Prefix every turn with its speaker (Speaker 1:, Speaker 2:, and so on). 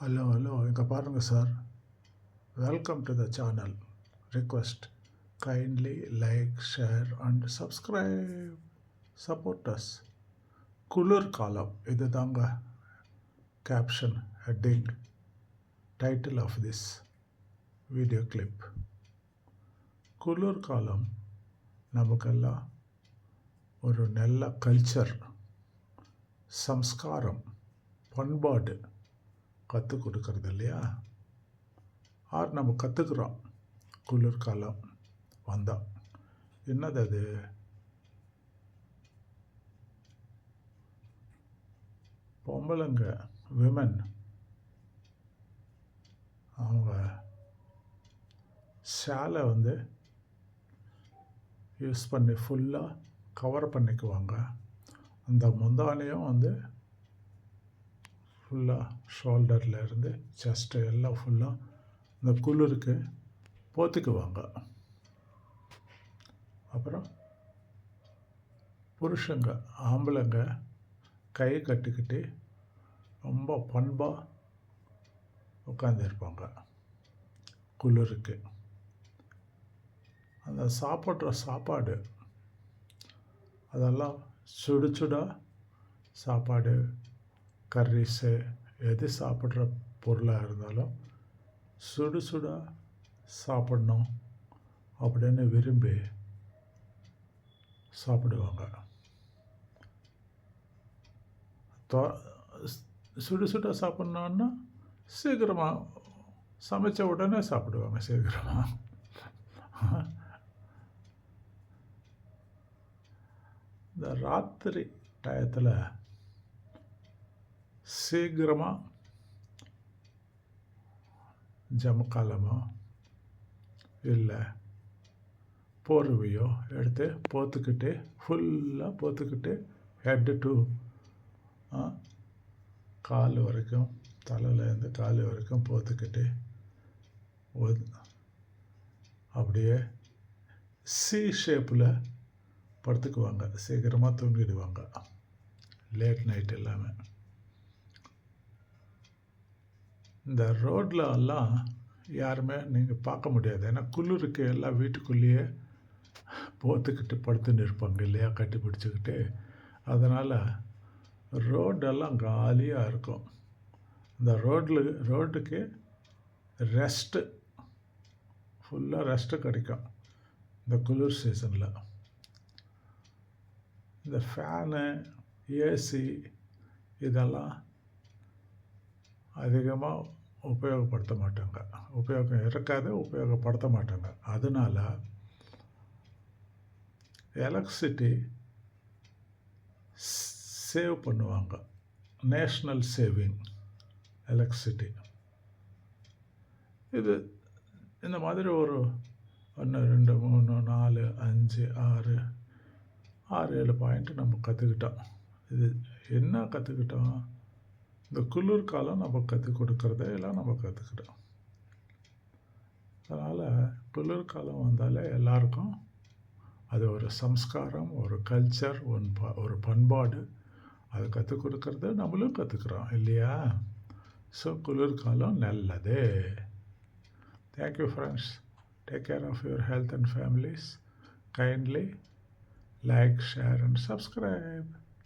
Speaker 1: Hello hello இங்கே பாருங்கள் sir welcome to the channel request kindly like share and subscribe support us குளிர்காலம் இது தாங்க caption heading title of this video clip குளிர்காலம் நமக்கெல்லாம் ஒரு நல்ல கல்ச்சர் சம்ஸ்காரம் பண்பாடு கற்றுக் கொடுக்கறது இல்லையா ஆர் நம்ம கற்றுக்குறோம் குளிர்காலம் வந்தால் என்னது அது? பொம்பளைங்க விமன் அவங்க சேலை வந்து யூஸ் பண்ணி ஃபுல்லாக கவர் பண்ணிக்குவாங்க. அந்த முந்தானையும் வந்து ஃபுல்லாக ஷோல்டரில் இருந்து செஸ்ட்டு எல்லாம் ஃபுல்லாக இந்த குளிருக்கு போத்துக்குவாங்க. அப்புறம் புருஷங்க ஆம்பளைங்க கை கட்டிக்கிட்டு ரொம்ப பண்பாக உட்காந்துருப்பாங்க குளிருக்கு. அந்த சாப்பிட்ற சாப்பாடு அதெல்லாம் சுடு சுடாக சாப்பாடு கர்ரிஸு எது சாப்பிட்ற பொருளாக இருந்தாலும் சுடு சுடாக சாப்பிட்ணும் அப்படின்னு விரும்பி சாப்பிடுவாங்க. தோ சுடு சுடாக சாப்பிட்ணுன்னா சீக்கிரமாக சமைச்ச உடனே சாப்பிடுவாங்க சீக்கிரமாக இந்த ராத்திரி டயத்தில் சீக்கிரமாக ஜமக்காலமோ இல்லை போர்வையோ எடுத்து போத்துக்கிட்டு ஃபுல்லாக போத்துக்கிட்டு ஹெட்டு டு கால் வரைக்கும் தலையிலேருந்து கால் வரைக்கும் போத்துக்கிட்டு அப்படியே சி ஷேப்பில் படுத்துக்குவாங்க. சீக்கிரமாக தூங்கிடுவாங்க. லேட் நைட் எல்லாமே. இந்த ரோட்டில் எல்லாம் யாருமே நீங்கள் பார்க்க முடியாது. ஏன்னா குளிருக்கு எல்லாம் வீட்டுக்குள்ளேயே போத்துக்கிட்டு படுத்துன்னு இருப்பாங்க இல்லையா? கட்டி பிடிச்சிக்கிட்டு. அதனால் ரோடெல்லாம் காலியாக இருக்கும். இந்த ரோட்டில் ரோட்டுக்கு ரெஸ்ட்டு ஃபுல்லாக ரெஸ்ட்டு கிடைக்கும். இந்த குளிர் சீசனில் இந்த ஃபேனு ஏசி இதெல்லாம் அதிகமாக உபயோகப்படுத்த மாட்டாங்க. உபயோகம் இருக்காது உபயோகப்படுத்த மாட்டாங்க. அதனால் எலக்ட்ரிசிட்டி சேவ் பண்ணுவாங்க. நேஷ்னல் சேவிங் எலக்ட்ரிசிட்டி இது இந்த மாதிரி ஒரு ஒன்று ரெண்டு மூணு நாலு அஞ்சு ஆறு ஆறு ஏழு பாயிண்ட்டு நம்ம கற்றுக்கிட்டோம் இது என்ன கற்றுக்கிட்டோம் இந்த குளிர்காலம் நம்ம கற்றுக் கொடுக்குறத எல்லாம் நம்ம கற்றுக்கிட்டோம். அதனால் குளிர்காலம் வந்தாலே எல்லாருக்கும் அது ஒரு சம்ஸ்காரம் ஒரு கல்ச்சர் ஒன் ப ஒரு பண்பாடு. அதை கற்றுக் கொடுக்கறத நம்மளும் கற்றுக்குறோம் இல்லையா? ஸோ குளிர்காலம் நல்லது. Thank you friends take care of your health and families kindly like share and subscribe